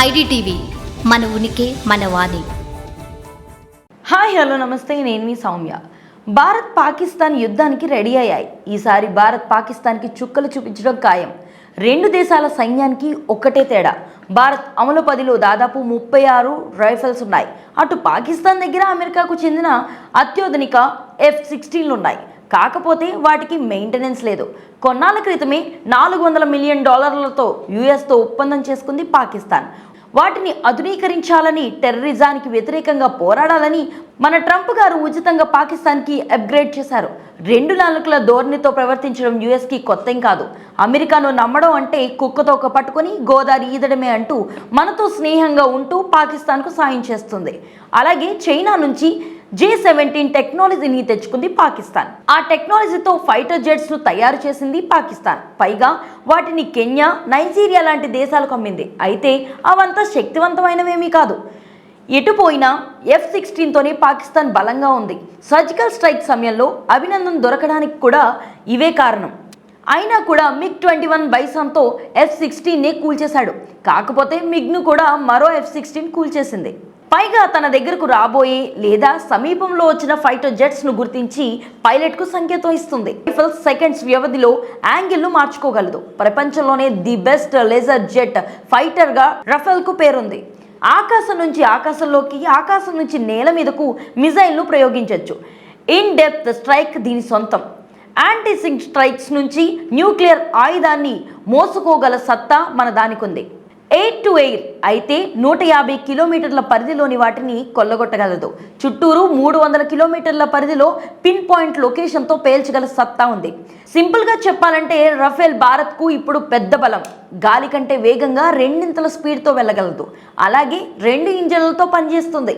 IDTV మన ఉనికి మన వాణి. హాయ్ హలో నమస్తే. నేను మీ సౌమ్య. భారత్ పాకిస్తాన్ యుద్ధానికి రెడీ అయ్యాయి. ఈసారి భారత్ పాకిస్తాన్కి చుక్కలు చూపించడం ఖాయం. రెండు దేశాల సైన్యానికి ఒక్కటే తేడా. భారత్ అమలు పదిలో దాదాపు ముప్పై ఆరు రైఫిల్స్ ఉన్నాయి. అటు పాకిస్తాన్ దగ్గర అమెరికాకు చెందిన అత్యాధునిక ఎఫ్ సిక్స్టీన్లు ఉన్నాయి కాకపోతే వాటికి మెయింటెనెన్స్ లేదు. కొన్నాళ్ళ క్రితమే నాలుగు వందల మిలియన్ డాలర్లతో యుఎస్తో ఒప్పందం చేసుకుంది పాకిస్తాన్. వాటిని ఆధునీకరించాలని టెర్రరిజానికి వ్యతిరేకంగా పోరాడాలని మన ట్రంప్ గారు ఉచితంగా పాకిస్తాన్కి అప్గ్రేడ్ చేశారు. రెండు నాలుగుల ధోరణితో ప్రవర్తించడం యుఎస్కి కొత్తేం కాదు. అమెరికాను నమ్మడం అంటే కుక్కతోక పట్టుకొని గోదావరి ఈదడమే అంటూ మనతో స్నేహంగా ఉంటూ పాకిస్తాన్కు సాయం చేస్తుంది. అలాగే చైనా నుంచి జే సెవెంటీన్ టెక్నాలజీని తెచ్చుకుంది పాకిస్తాన్. ఆ టెక్నాలజీతో ఫైటర్ జెట్స్ను తయారు చేసింది పాకిస్తాన్. పైగా వాటిని కెన్యా నైజీరియా లాంటి దేశాలకు అమ్మింది. అయితే అవంతా శక్తివంతమైనవేమీ కాదు. ఎటు పోయినా ఎఫ్ సిక్స్టీన్తోనే పాకిస్తాన్ బలంగా ఉంది. సర్జికల్ స్ట్రైక్ సమయంలో అభినందన్ దొరకడానికి కూడా ఇవే కారణం. అయినా కూడా మిగ్ ట్వంటీ వన్ బైసన్తో ఎఫ్ సిక్స్టీన్నే కూల్చేశాడు. కాకపోతే మిగ్ను కూడా మరో ఎఫ్ సిక్స్టీన్ కూల్చేసింది. పైగా తన దగ్గరకు రాబోయే లేదా సమీపంలో వచ్చిన ఫైటర్ జెట్స్ను గుర్తించి పైలట్కు సంకేతం ఇస్తుంది. రైఫిల్ సెకండ్స్ వ్యవధిలో యాంగిల్ను మార్చుకోగలదు. ప్రపంచంలోనే ది బెస్ట్ లేజర్ జెట్ ఫైటర్గా రఫెల్కు పేరుంది. ఆకాశం నుంచి ఆకాశంలోకి ఆకాశం నుంచి నేల మీదకు మిజైల్ను ప్రయోగించవచ్చు ఇన్ డెప్త్ స్ట్రైక్ దీని సొంతం. యాంటీ సింక్ స్ట్రైక్స్ నుంచి న్యూక్లియర్ ఆయుధాన్ని మోసుకోగల సత్తా మన దానికుంది. ఎయిర్ టు ఎయిర్ అయితే నూట యాభై కిలోమీటర్ల పరిధిలోని వాటిని కొల్లగొట్టగలదు. చుట్టూరు మూడు వందల కిలోమీటర్ల పరిధిలో పిన్ పాయింట్ లొకేషన్తో పేల్చగల సత్తా ఉంది. సింపుల్గా చెప్పాలంటే రఫేల్ భారత్కు ఇప్పుడు పెద్ద బలం. గాలి కంటే వేగంగా రెండింతల స్పీడ్తో వెళ్ళగలదు. అలాగే రెండు ఇంజన్లతో పనిచేస్తుంది.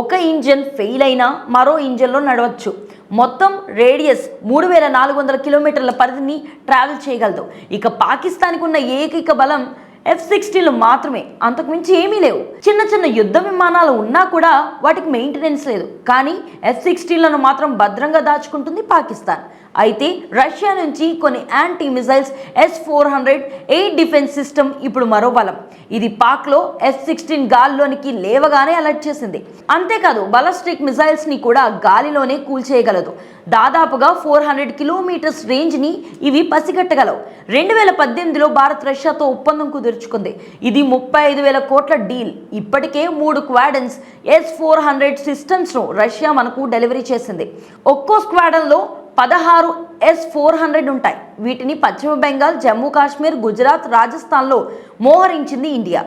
ఒక ఇంజన్ ఫెయిల్ అయినా మరో ఇంజన్లో నడవచ్చు. మొత్తం రేడియస్ మూడు వేల నాలుగు వందల కిలోమీటర్ల పరిధిని ట్రావెల్ చేయగలదు. ఇక పాకిస్తాన్కి ఉన్న ఏకైక బలం ఎఫ్ సిక్స్టీన్లు మాత్రమే. అంతకుమించి ఏమీ లేవు. చిన్న చిన్న యుద్ధ విమానాలు ఉన్నా కూడా వాటికి మెయింటెనెన్స్ లేదు. కానీ ఎఫ్ సిక్స్టీన్లను మాత్రం భద్రంగా దాచుకుంటుంది పాకిస్తాన్. అయితే రష్యా నుంచి కొన్ని anti missiles S four hundred eight defence system ఇప్పుడు మరో బలం. ఇది పాక్లో ఎస్ సిక్స్టీన్ గాల్లోనికి లేవగానే అలర్ట్ చేసింది. అంతేకాదు బలస్టిక్ మిజైల్స్ని కూడా గాలిలోనే కూల్చేయగలదు దాదాపుగా ఫోర్ హండ్రెడ్ కిలోమీటర్స్ రేంజ్ని ఇవి పసిగట్టగలవు. రెండు వేల పద్దెనిమిదిలో భారత్ రష్యాతో ఒప్పందం కుదుర్చుకుంది ఇది ముప్పై ఐదు వేల కోట్ల డీల్. ఇప్పటికే మూడు క్వాడన్స్ ఎస్ ఫోర్ హండ్రెడ్ సిస్టమ్స్ను రష్యా మనకు డెలివరీ చేసింది. ఒక్కో స్క్వాడన్లో పదహారు ఎస్ ఫోర్ హండ్రెడ్ ఉంటాయి. వీటిని పశ్చిమ బెంగాల్ జమ్మూ కాశ్మీర్ గుజరాత్ రాజస్థాన్లో మోహరించింది ఇండియా.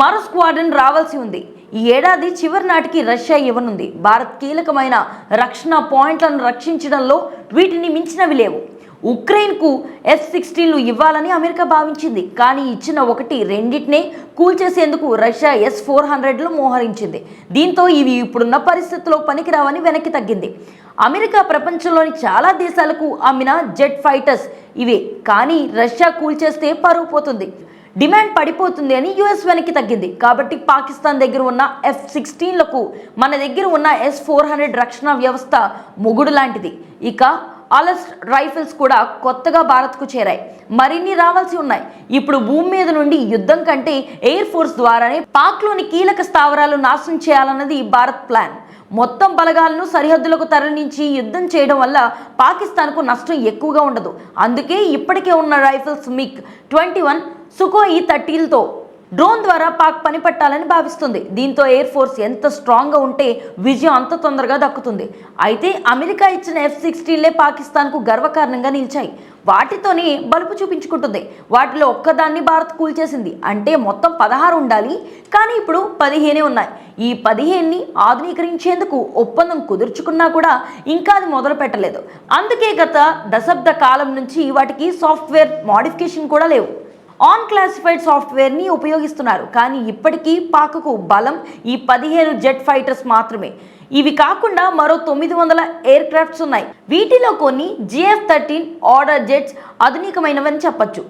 మరో స్క్వాడన్ రావాల్సి ఉంది. ఈ ఏడాది చివరి నాటికి రష్యా ఇవ్వనుంది. భారత్ కీలకమైన రక్షణ పాయింట్లను రక్షించడంలో వీటిని మించినవి లేవు. ఉక్రెయిన్కు ఎఫ్ సిక్స్టీన్లు ఇవ్వాలని అమెరికా భావించింది. కానీ ఇచ్చిన ఒకటి రెండింటినే కూల్చేసేందుకు రష్యా ఎస్ ఫోర్ హండ్రెడ్లు మోహరించింది. దీంతో ఇవి ఇప్పుడున్న పరిస్థితుల్లో పనికిరావని వెనక్కి తగ్గింది. అమెరికా ప్రపంచంలోని చాలా దేశాలకు అమ్మిన జెట్ ఫైటర్స్ ఇవే. కానీ రష్యా కూల్చేస్తే పరువు పోతుంది. డిమాండ్ పడిపోతుంది అని యుఎస్ వెనక్కి తగ్గింది. కాబట్టి పాకిస్తాన్ దగ్గర ఉన్న ఎఫ్ సిక్స్టీన్లకు మన దగ్గర ఉన్న ఎస్ ఫోర్ హండ్రెడ్ రక్షణ వ్యవస్థ మొగుడు లాంటిది. ఇక అలస్ట్ రైఫిల్స్ కూడా కొత్తగా భారత్కు చేరాయి. మరిన్ని రావాల్సి ఉన్నాయి. ఇప్పుడు భూమి మీద నుండి యుద్ధం కంటే ఎయిర్ ఫోర్స్ ద్వారానే పాక్లోని కీలక స్థావరాలు నాశనం చేయాలన్నది భారత్ ప్లాన్. మొత్తం బలగాలను సరిహద్దులకు తరలించి యుద్ధం చేయడం వల్ల పాకిస్తాన్కు నష్టం ఎక్కువగా ఉండదు. అందుకే ఇప్పటికే ఉన్న Rafales MiG twenty one Sukhoi థర్టీలతో drone ద్వారా పాక్ పని పట్టాలని భావిస్తుంది. దీంతో ఎయిర్ ఫోర్స్ ఎంత స్ట్రాంగ్గా ఉంటే విజయం అంత తొందరగా దక్కుతుంది. అయితే అమెరికా ఇచ్చిన ఎఫ్ సిక్స్టీన్లే పాకిస్తాన్కు గర్వకారణంగా నిలిచాయి. వాటితోనే బలుపు చూపించుకుంటుంది. వాటిలో ఒక్కదాన్ని భారత్ కూల్చేసింది అంటే మొత్తం పదహారు ఉండాలి. కానీ ఇప్పుడు పదిహేనే ఉన్నాయి. ఈ పదిహేన్ని ఆధునీకరించేందుకు ఒప్పందం కుదుర్చుకున్నా కూడా ఇంకా అది మొదలు పెట్టలేదు. అందుకే గత దశాబ్ద కాలం నుంచి వాటికి సాఫ్ట్వేర్ మోడిఫికేషన్ కూడా లేవు. ఆన్ క్లాసిఫైడ్ సాఫ్ట్వేర్ని ఉపయోగిస్తున్నారు. కానీ ఇప్పటికీ పాకకు బలం ఈ పదిహేను జెట్ ఫైటర్స్ మాత్రమే. ఇవి కాకుండా మరో తొమ్మిది వందల ఎయిర్ క్రాఫ్ట్స్ ఉన్నాయి. వీటిలో కొన్ని జిఎఫ్ థర్టీన్ ఆర్డర్ జెట్స్ ఆధునికమైనవని చెప్పొచ్చు.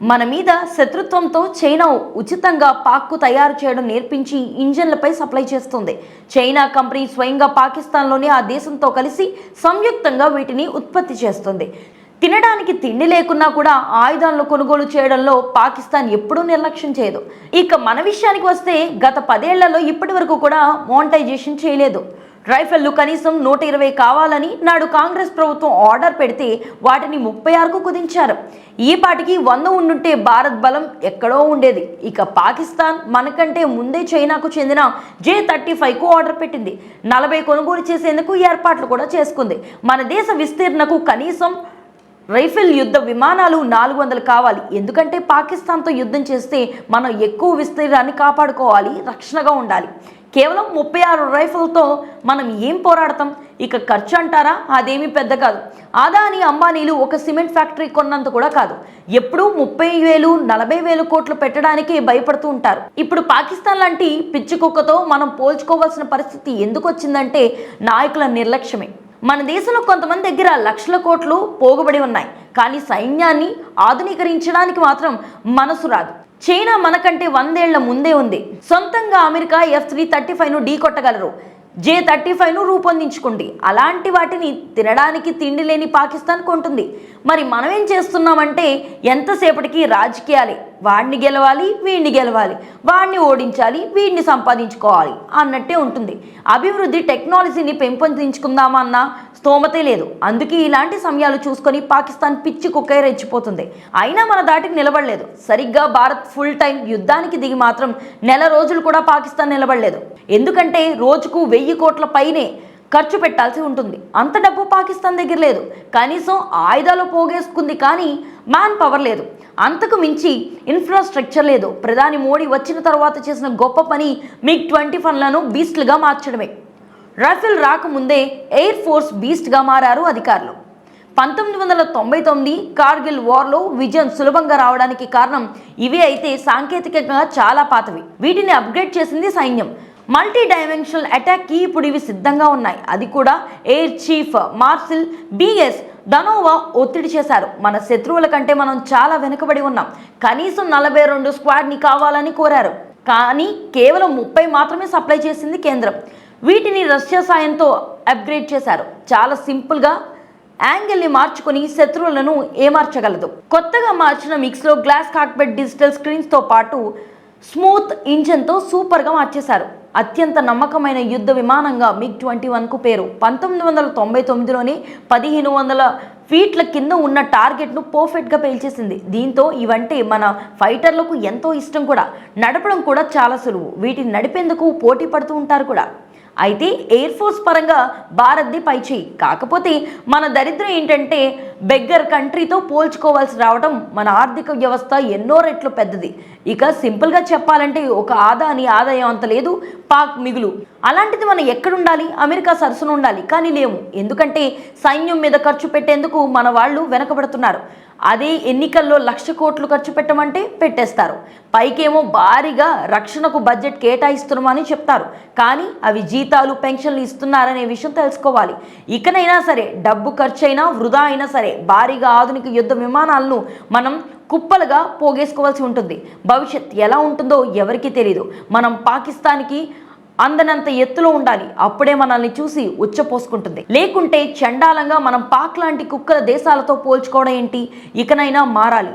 మన మీద శత్రుత్వంతో చైనా ఉచితంగా పాక్కు తయారు చేయడం నేర్పించి ఇంజన్లపై సప్లై చేస్తుంది. చైనా కంపెనీ స్వయంగా పాకిస్తాన్లోని ఆ దేశంతో కలిసి సంయుక్తంగా వీటిని ఉత్పత్తి చేస్తుంది. తినడానికి తిండి లేకున్నా కూడా ఆయుధాలను కొనుగోలు చేయడంలో పాకిస్తాన్ ఎప్పుడూ నిర్లక్ష్యం చేయదు. ఇక మన విషయానికి వస్తే గత పదేళ్ళలో ఇప్పటి వరకు కూడా మోనటైజేషన్ చేయలేదు. రైఫిళ్ళు కనీసం నూట ఇరవై కావాలని నాడు కాంగ్రెస్ ప్రభుత్వం ఆర్డర్ పెడితే వాటిని ముప్పై ఆరుకు కుదించారు. ఈ పాటికి వంద ఉండుంటే భారత్ బలం ఎక్కడో ఉండేది. ఇక పాకిస్తాన్ మనకంటే ముందే చైనాకు చెందిన జే థర్టీ ఫైవ్కు ఆర్డర్ పెట్టింది. నలభై కొనుగోలు చేసేందుకు ఏర్పాట్లు కూడా చేసుకుంది. మన దేశ విస్తీర్ణకు కనీసం రైఫిల్ యుద్ధ విమానాలు నాలుగు వందలు కావాలి. ఎందుకంటే పాకిస్తాన్తో యుద్ధం చేస్తే మనం ఎక్కువ విస్తీర్ణాన్ని కాపాడుకోవాలి రక్షణగా ఉండాలి. కేవలం ముప్పై ఆరు రైఫిల్తో మనం ఏం పోరాడతాం? ఇక ఖర్చు అంటారా? అదేమీ పెద్ద కాదు. అదాని అంబానీలు ఒక సిమెంట్ ఫ్యాక్టరీ కొన్నంత కూడా కాదు. ఎప్పుడూ ముప్పై వేలు నలభై వేలు కోట్లు పెట్టడానికి భయపడుతూ ఉంటారు. ఇప్పుడు పాకిస్తాన్ లాంటి పిచ్చి కుక్కతో మనం పోల్చుకోవాల్సిన పరిస్థితి ఎందుకు వచ్చిందంటే నాయకుల నిర్లక్ష్యమే. మన దేశంలో కొంతమంది దగ్గర లక్షల కోట్లు పోగుబడి ఉన్నాయి. కానీ సైన్యాన్ని ఆధునీకరించడానికి మాత్రం మనసు రాదు. చైనా మనకంటే వందేళ్ళ ముందే ఉంది. సొంతంగా అమెరికా ఎఫ్ త్రీ థర్టీ ఫైవ్ను ఢీ కొట్టగలరు. జే థర్టీ ఫైవ్ను రూపొందించుకోండి. అలాంటి వాటిని తినడానికి తిండి లేని పాకిస్తాన్ కొంటుంది. మరి మనం ఏం చేస్తున్నామంటే ఎంతసేపటికి రాజకీయాలే. వాడిని గెలవాలి వీడిని గెలవాలి. వాడిని ఓడించాలి వీడిని సంపాదించుకోవాలి అన్నట్టే ఉంటుంది. అభివృద్ధి టెక్నాలజీని పెంపొందించుకుందామా అన్న స్తోమతే లేదు. అందుకే ఇలాంటి సమయాలు చూసుకొని పాకిస్తాన్ పిచ్చి కుక్కై రెచ్చిపోతుంది. అయినా మన దాటికి నిలబడలేదు. సరిగ్గా భారత్ ఫుల్ టైం యుద్ధానికి దిగి మాత్రం నెల రోజులు కూడా పాకిస్తాన్ నిలబడలేదు. ఎందుకంటే రోజుకు వెయ్యి కోట్ల పైనే ఖర్చు పెట్టాల్సి ఉంటుంది. అంత డబ్బు పాకిస్తాన్ దగ్గర లేదు. కనీసం ఆయుధాలు పోగేసుకుంది కానీ మ్యాన్ పవర్ లేదు. అంతకు మించి ఇన్ఫ్రాస్ట్రక్చర్ లేదు. ప్రధాని మోడీ వచ్చిన తర్వాత చేసిన గొప్ప పని మిగ్ ట్వంటీ ఫన్లను బీస్ట్లుగా మార్చడమే. రఫేల్ రాకముందే ఎయిర్ ఫోర్స్ బీస్ట్గా మారారు అధికారులు. పంతొమ్మిది వందల తొంభై తొమ్మిది కార్గిల్ వార్లో విజయం సులభంగా రావడానికి కారణం ఇవి అయితే సాంకేతికంగా చాలా పాతవి. వీటిని అప్గ్రేడ్ చేసింది సైన్యం. మల్టీ డైమెన్షనల్ అటాక్కి ఇప్పుడు ఇవి సిద్ధంగా ఉన్నాయి. అది కూడా air chief marshal BS Dhanoa ఒత్తిడి చేశారు. మన శత్రువుల కంటే మనం చాలా వెనుకబడి ఉన్నాం. కనీసం నలభై రెండు స్క్వాడ్ని కావాలని కోరారు. కానీ కేవలం ముప్పై మాత్రమే సప్లై చేసింది కేంద్రం. వీటిని రష్యా సాయంతో అప్గ్రేడ్ చేశారు. చాలా సింపుల్గా యాంగిల్ని మార్చుకొని శత్రువులను ఏమార్చగలదు. కొత్తగా మార్చిన మిక్స్లో గ్లాస్ కాక్బెట్ డిజిటల్ స్క్రీన్స్తో పాటు స్మూత్ ఇంజన్తో సూపర్గా మార్చేశారు. అత్యంత నమ్మకమైన యుద్ధ విమానంగా మిగ్ ట్వంటీ వన్కు పేరు. పంతొమ్మిది వందల తొంభై తొమ్మిదిలోనే పదిహేను వందల ఫీట్ల కింద ఉన్న టార్గెట్ను పర్ఫెక్ట్గా పేల్చేసింది. దీంతో ఇవంటే మన ఫైటర్లకు ఎంతో ఇష్టం కూడా. నడపడం కూడా చాలా సులువు. వీటిని నడిపేందుకు పోటీ పడుతూ ఉంటారు కూడా. అయితే ఎయిర్ ఫోర్స్ పరంగా భారత్ది పైచేయి కాకపోతే మన దరిద్రం ఏంటంటే బెగ్గర్ కంట్రీతో పోల్చుకోవాల్సి రావడం మన ఆర్థిక వ్యవస్థ ఎన్నో రెట్లు పెద్దది. ఇక సింపుల్గా చెప్పాలంటే ఒక ఆదాని ఆదాయం అంత లేదు పాక్ మిగులు. అలాంటిది మనం ఎక్కడుండాలి? అమెరికా సరసన ఉండాలి. కానీ లేము ఎందుకంటే సైన్యం మీద ఖర్చు పెట్టేందుకు మన వాళ్ళు వెనకబడుతున్నారు. అదే ఎన్నికల్లో లక్ష కోట్లు ఖర్చు పెట్టమంటే పెట్టేస్తారు. పైకేమో భారీగా రక్షణకు బడ్జెట్ కేటాయిస్తున్నామని చెప్తారు. కానీ అవి జీతాలు పెన్షన్లు ఇస్తున్నారనే విషయం తెలుసుకోవాలి. ఇకనైనా సరే డబ్బు ఖర్చు అయినా వృధా అయినా సరే భారీగా ఆధునిక యుద్ధ విమానాలను మనం కుప్పలుగా పోగేసుకోవాల్సి ఉంటుంది. భవిష్యత్ ఎలా ఉంటుందో ఎవరికీ తెలియదు మనం పాకిస్తాన్కి అందనంత ఎత్తులో ఉండాలి. అప్పుడే మనల్ని చూసి ఉచ్చపోసుకుంటుంది. లేకుంటే చండాలంగా మనం పాక్ లాంటి కుక్కల దేశాలతో పోల్చుకోవడం ఏంటి? ఇకనైనా మారాలి.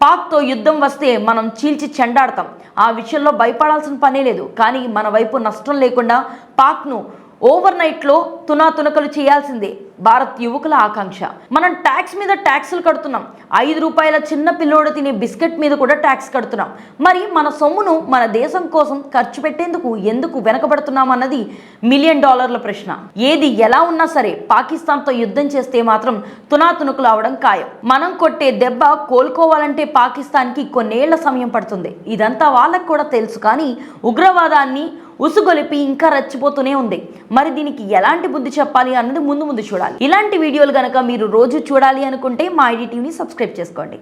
పాక్తో యుద్ధం వస్తే మనం చీల్చి చెండాడతాం. ఆ విషయంలో భయపడాల్సిన పనే లేదు. కానీ మన వైపు నష్టం లేకుండా పాక్ను ఓవర్ నైట్లో తునాతునకలు చేయాల్సిందే. భారత్ యువకుల ఆకాంక్ష. మనం ట్యాక్స్ మీద ట్యాక్సులు కడుతున్నాం. ఐదు రూపాయల చిన్న పిల్లోడు తినే బిస్కెట్ మీద కూడా ట్యాక్స్ కడుతున్నాం. మరి మన సొమ్మును మన దేశం కోసం ఖర్చు పెట్టేందుకు ఎందుకు వెనకబడుతున్నాం అన్నది మిలియన్ డాలర్ల ప్రశ్న. ఏది ఎలా ఉన్నా సరే పాకిస్తాన్తో యుద్ధం చేస్తే మాత్రం తునాతునుకులు అవడం ఖాయం. మనం కొట్టే దెబ్బ కోలుకోవాలంటే పాకిస్తాన్కి కొన్నేళ్ళ సమయం పడుతుంది. ఇదంతా వాళ్ళకు కూడా తెలుసు కానీ ఉగ్రవాదాన్ని ఉసుగొలిపి ఇంకా రచ్చిపోతూనే ఉంది. మరి దీనికి ఎలాంటి బుద్ధి చెప్పాలి అన్నది ముందు ముందు చూడాలి. ఇలాంటి వీడియోలు కనుక మీరు రోజు చూడాలి అనుకుంటే మా ఐడి టీవీని సబ్స్క్రైబ్ చేసుకోండి.